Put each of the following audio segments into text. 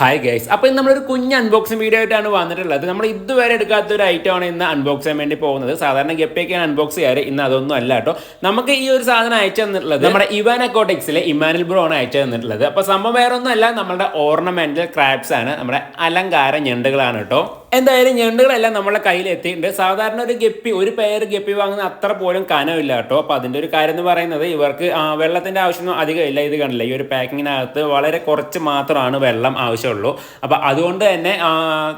Hi guys അപ്പോൾ ഇന്ന് നമ്മളൊരു കുഞ്ഞ് അൺബോക്സിംഗ് വീഡിയോ ആയിട്ടാണ് വന്നിട്ടുള്ളത്. നമ്മൾ ഇതുവരെ എടുക്കാത്ത ഒരു ഐറ്റം ആണ് ഇന്ന് അൺബോക്സ് ചെയ്യാൻ വേണ്ടി പോകുന്നത്. സാധാരണ ഗപ്പയൊക്കെയാണ് അൺബോക്സ് ചെയ്യാറ്. ഇന്ന് അതൊന്നും അല്ല കേട്ടോ. നമുക്ക് ഈ ഒരു സാധനം അയച്ചു തന്നിട്ടുള്ളത് നമ്മുടെ ഇവാൻ അക്കോട്ടിക്സിലെ ഇമാനുൽ ബ്രോ ആണ് അയച്ചു തന്നിട്ടുള്ളത്. അപ്പോൾ സംഭവം വേറെ ഒന്നും അല്ല. നമ്മുടെ ഓർണമെന്റൽ ക്രാഫ്റ്റ്സ് ആണ്. നമ്മുടെ അലങ്കാര ഞണ്ടുകളാണ് കേട്ടോ. എന്തായാലും ഞണ്ടുകളെല്ലാം നമ്മളെ കയ്യിൽ എത്തിയിട്ടുണ്ട് സാധാരണ ഒരു ഗപ്പി ഒരു പേര് ഗപ്പി വാങ്ങുന്ന അത്ര പോലും കനമില്ല കേട്ടോ. അപ്പോൾ അതിന്റെ ഒരു കാര്യം എന്ന് പറയുന്നത് ഇവർക്ക് വെള്ളത്തിന്റെ ആവശ്യമൊന്നും അധികം ഇല്ല. ഇത് കണ്ടില്ല ഈ ഒരു പാക്കിങ്ങിനകത്ത് വളരെ കുറച്ച് മാത്രമാണ് വെള്ളം ആവശ്യമുള്ളൂ. അപ്പോൾ അതുകൊണ്ട് തന്നെ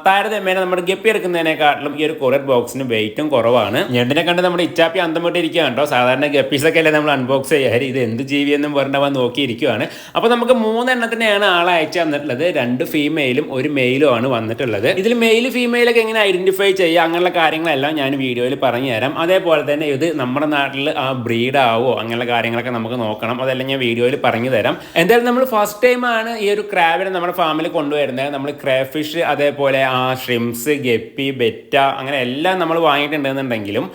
താരതമ്യേന നമ്മുടെ ഗപ്പി എടുക്കുന്നതിനെക്കാട്ടിലും ഈ ഒരു കൊറിയർ ബോക്സിന് വെയിറ്റും കുറവാണ്. ഞണ്ടിനെ കണ്ട് നമ്മുടെ ഇച്ചാപ്പി അന്തം വിട്ടിരിക്കുകയാണ് കേട്ടോ. സാധാരണ ഗപ്പീസൊക്കെ അല്ലേ നമ്മൾ അൺബോക്സ് ചെയ്യാറ് ഇത് എന്ത് ജീവിയെന്നും പറഞ്ഞവ നോക്കിയിരിക്കുകയാണ് അപ്പോൾ നമുക്ക് മൂന്നെണ്ണത്തിനെയാണ് ആളെ തന്നിട്ടുള്ളത്. രണ്ട് ഫീമെയിലും ഒരു മെയിലും ആണ് വന്നിട്ടുള്ളത്. ഇതിൽ മെയിൽ ഫീമെയിലൊക്കെ എങ്ങനെ ഐഡന്റിഫൈ ചെയ്യുക അങ്ങനെയുള്ള കാര്യങ്ങളെല്ലാം ഞാൻ വീഡിയോയിൽ പറഞ്ഞു തരാം. അതേപോലെ തന്നെ ഇത് നമ്മുടെ നാട്ടിൽ ആ ബ്രീഡ് ആവോ അങ്ങനെയുള്ള കാര്യങ്ങളൊക്കെ നമുക്ക് നോക്കണം. അതെല്ലാം ഞാൻ വീഡിയോയിൽ പറഞ്ഞു തരാം. എന്തായാലും നമ്മൾ ഫസ്റ്റ് ടൈം ആണ് ഈ ഒരു ക്രാബിനെ നമ്മുടെ ഫാമിൽ കൊണ്ടുവരുന്നത്. നമ്മൾ ക്രാഫിഷ് അതേപോലെ ആ ഷ്രിംസ് ഗപ്പി ബെറ്റ അങ്ങനെ എല്ലാം നമ്മൾ വാങ്ങിയിട്ടുണ്ടെന്നുണ്ടെങ്കിലും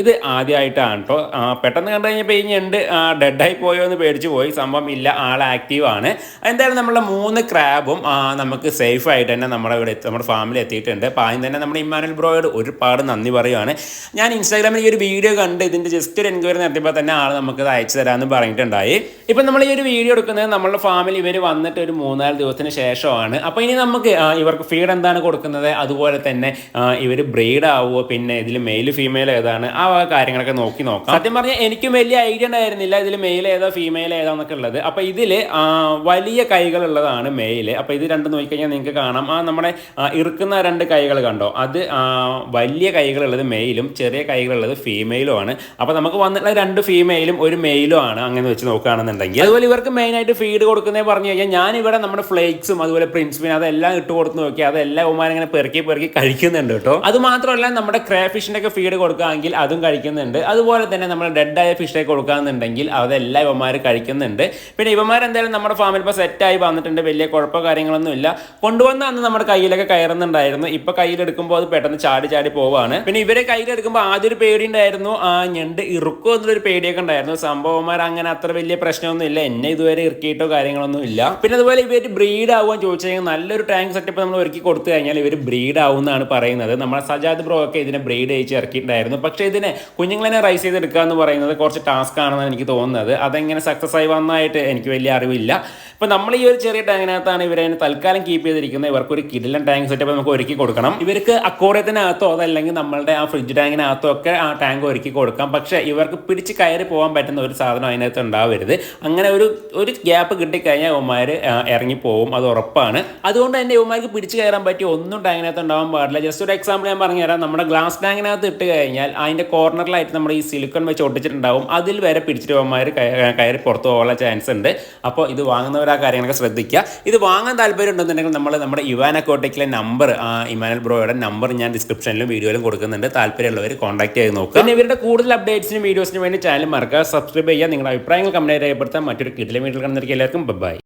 ഇത് ആദ്യമായിട്ടാണ് കേട്ടോ പെട്ടെന്ന് കണ്ടു കഴിഞ്ഞപ്പോൾ ഈ ഞണ്ട് ഡെഡായി പോയോ എന്ന് പേടിച്ച് പോയി. സംഭവം ഇല്ല ആൾ ആക്റ്റീവ് ആണ്. എന്തായാലും നമ്മളെ മൂന്ന് ക്രാബും നമുക്ക് സേഫ് ആയിട്ട് തന്നെ നമ്മുടെ ഇവിടെ നമ്മുടെ ഫാമിലി എത്തിയിട്ടുണ്ട്. അപ്പോൾ ആദ്യം തന്നെ നമ്മുടെ ഇമ്മാനുൽ ബ്രോയോട് ഒരുപാട് നന്ദി പറയുവാണ്. ഞാൻ ഇൻസ്റ്റാഗ്രാമിൽ ഈ ഒരു വീഡിയോ കണ്ട് ഇതിന്റെ ജസ്റ്റ് ഒരു എൻക്വയറി നടത്തിയപ്പോൾ തന്നെ ആൾ നമുക്ക് ഇത് അയച്ചു തരാമെന്ന് പറഞ്ഞിട്ടുണ്ടായി. ഇപ്പം നമ്മൾ ഈ ഒരു വീഡിയോ എടുക്കുന്നത് നമ്മളുടെ ഫാമിലി ഇവർ വന്നിട്ട് ഒരു മൂന്നാൽ ദിവസത്തിന് ശേഷമാണ്. അപ്പോൾ ഇനി നമുക്ക് ഇവർക്ക് ഫീഡ് എന്താണ് കൊടുക്കുന്നത്? അതുപോലെ തന്നെ ഇവർ ബ്രീഡ് ആവുമോ പിന്നെ ഇതിൽ മെയിൽ ഫീമെയിൽ ഏതാണ്? ആ കാര്യങ്ങളൊക്കെ നോക്കി നോക്കാം. സത്യം പറഞ്ഞാൽ എനിക്കും വലിയ ഐഡിയ ഉണ്ടായിരുന്നില്ല ഇതിൽ മെയിൽ ഏതാ ഫീമെയിൽ ഏതാന്നൊക്കെ ഉള്ളത്. അപ്പോൾ ഇതിൽ വലിയ കൈകളുള്ളതാണ് മെയിൽ അപ്പോൾ ഇത് രണ്ടും നോക്കിക്കഴിഞ്ഞാൽ നിങ്ങൾക്ക് കാണാം. ആ നമ്മുടെ ഇറുക്കുന്ന രണ്ട് കൈകൾ കണ്ടോ? അത് വലിയ കൈകളുള്ളത് മെയിലും ചെറിയ കൈകളുള്ളത് ഫീമെയിലും ആണ്. അപ്പോൾ നമുക്ക് വന്നിട്ടുള്ള രണ്ട് ഫീമെയിലും ഒരു മെയിലും ആണ് അങ്ങനെ വെച്ച് നോക്കുകയാണെന്നുണ്ടെങ്കിൽ. അതുപോലെ ഇവർക്ക് മെയിനായിട്ട് ഫീഡ് കൊടുക്കുന്നത് പറഞ്ഞു കഴിഞ്ഞാൽ ഞാനിവിടെ നമ്മുടെ ഫ്ലേക്സും അതുപോലെ പ്രിൻസിപ്പിന് അതെല്ലാം ഇട്ട് കൊടുത്ത് നോക്കി അതെല്ലാം ഉമാൻ ഇങ്ങനെ പെറുക്കി പെറുക്കി കഴിക്കുന്നുണ്ട് കേട്ടോ. അത് മാത്രമല്ല നമ്മുടെ ക്രാഫിഷിന്റെ ഒക്കെ ഫീഡ് കൊടുക്കുകയാണെങ്കിൽ അതും കഴിക്കുന്നുണ്ട്. അതുപോലെ തന്നെ നമ്മൾ ഡെഡായ ഫിഷൊക്കെ കൊടുക്കുകയാണെന്നുണ്ടെങ്കിൽ അതെല്ലാം ഇവന്മാർ കഴിക്കുന്നുണ്ട്. പിന്നെ ഇവന്മാർ എന്തായാലും നമ്മുടെ ഫാമിൽ ഇപ്പോൾ സെറ്റായി വന്നിട്ടുണ്ട്. വലിയ കുഴപ്പമോ കാര്യങ്ങളൊന്നും ഇല്ല. കൊണ്ടുവന്ന അന്ന് നമ്മുടെ കയ്യിലൊക്കെ കയറുന്നുണ്ടായിരുന്നു. ഇപ്പൊ കയ്യിലെടുക്കുമ്പോൾ അത് പെട്ടെന്ന് ചാടി ചാടി പോവാണ്. പിന്നെ ഇവരെ കയ്യിലെടുക്കുമ്പോൾ ആദ്യം ഒരു പേടി ഉണ്ടായിരുന്നു. ആ ഞണ്ട് ഇറുക്കോ എന്നുള്ളൊരു പേടിയൊക്കെ ഉണ്ടായിരുന്നു. സംഭവന്മാർ അങ്ങനെ അത്ര വലിയ പ്രശ്നമൊന്നും ഇല്ല. എന്നെ ഇതുവരെ ഇറക്കിയിട്ടോ കാര്യങ്ങളൊന്നും ഇല്ല. പിന്നെ അതുപോലെ ഇവർ ബ്രീഡ് ആവുകയെന്ന് ചോദിച്ചു കഴിഞ്ഞാൽ നല്ലൊരു ടാങ്ക് സെറ്റപ്പ് നമ്മൾ ഒരുക്കി കൊടുത്തു കഴിഞ്ഞാൽ ഇവർ ബ്രീഡ് ആവും എന്നാണ് പറയുന്നത്. നമ്മുടെ സജാദ് ബ്രോ ഒക്കെ ഇതിനെ ബ്രീഡ് അയച്ച് ഇറക്കിയിട്ടുണ്ടായിരുന്നു. പക്ഷേ ഇതിനെ കുഞ്ഞുങ്ങളെ റൈസ് ചെയ്തെടുക്കുക എന്ന് പറയുന്നത് കുറച്ച് ടാസ്ക് ആണെന്നാണ് എനിക്ക് തോന്നുന്നത്. അതെങ്ങനെ സക്സസ് ആയി വന്നതായിട്ട് എനിക്ക് വലിയ അറിവില്ല. ഇപ്പം നമ്മൾ ഈ ഒരു ചെറിയ ടാങ്കിനകത്താണ് ഇവരെ തൽക്കാലം കീപ്പ് ചെയ്തിരിക്കുന്നത്. ഇവർക്ക് ഒരു കിടിലൻ ടാങ്ക് സെറ്റപ്പ് നമുക്ക് ഒരുക്കി കൊടുക്കണം. ഇവർക്ക് അക്കോറിയത്തിനകത്തോ അതല്ലെങ്കിൽ നമ്മളുടെ ആ ഫ്രിഡ്ജ് ടാങ്കിനകത്തോ ഒക്കെ ആ ടാങ്ക് ഒരുക്കി കൊടുക്കാം. പക്ഷേ ഇവർക്ക് പിടിച്ച് കയറി പോകാൻ പറ്റുന്ന ഒരു സാധനം അതിനകത്ത് ഉണ്ടാവരുത്. അങ്ങനെ ഒരു ഒരു ഗ്യാപ്പ് കിട്ടിക്കഴിഞ്ഞാൽ ഇവന്മാർ ഇറങ്ങി പോകും അത് ഉറപ്പാണ്. അതുകൊണ്ട് തന്നെ ഇവന്മാർക്ക് പിടിച്ച് കയറാൻ പറ്റിയ ഒന്നും ടാങ്കിനകത്ത് ഉണ്ടാവാൻ പാടില്ല. ജസ്റ്റ് ഒരു എക്സാമ്പിൾ ഞാൻ പറഞ്ഞുതരാം. നമ്മുടെ ഗ്ലാസ് ടാങ്കിനകത്ത് ഇട്ട് കഴിഞ്ഞാൽ അതിന്റെ കോർണറിലായിട്ട് നമ്മൾ ഈ സിലിക്കൺ വെച്ച് ഒട്ടിച്ചിട്ടുണ്ടാവും. അതിൽ വരെ പിടിച്ചിട്ട് ഇവന്മാർ കയറി പുറത്തു പോകാനുള്ള ചാൻസ് ഉണ്ട്. അപ്പോൾ ഇത് വാങ്ങുന്നവർ ആ കാര്യങ്ങളൊക്കെ ശ്രദ്ധിക്കുക. ഇത് വാങ്ങാൻ താല്പര്യം ഉണ്ടെന്നുണ്ടെങ്കിൽ നമ്മൾ നമ്മുടെ ഇവാൻ അക്കോട്ടേക്കിലെ നമ്പർ ഇമാനൽ ബ്രോയുടെ നമ്പർ ഞാൻ ഡിസ്ക്രിപ്ഷനിലും വീഡിയോയിലും കൊടുക്കുന്നുണ്ട്. താല്പര്യമുള്ളവർ കോൺടാക്ട് ചെയ്ത് നോക്കുക. പിന്നെ ഇവരുടെ കൂടുതൽ അപ്ഡേറ്റ്സിനും വീഡിയോസിനും വേണ്ടി ചാനൽ മറക്കുക സബ്സ്ക്രൈബ് ചെയ്യുക. നിങ്ങളുടെ അഭിപ്രായങ്ങൾ കമന്റ് രേഖപ്പെടുത്താൻ മറ്റൊരു കിട്ടിലെ വീട്ടിൽ കണ്ടിരിക്കുക എല്ലാവർക്കും ബൈ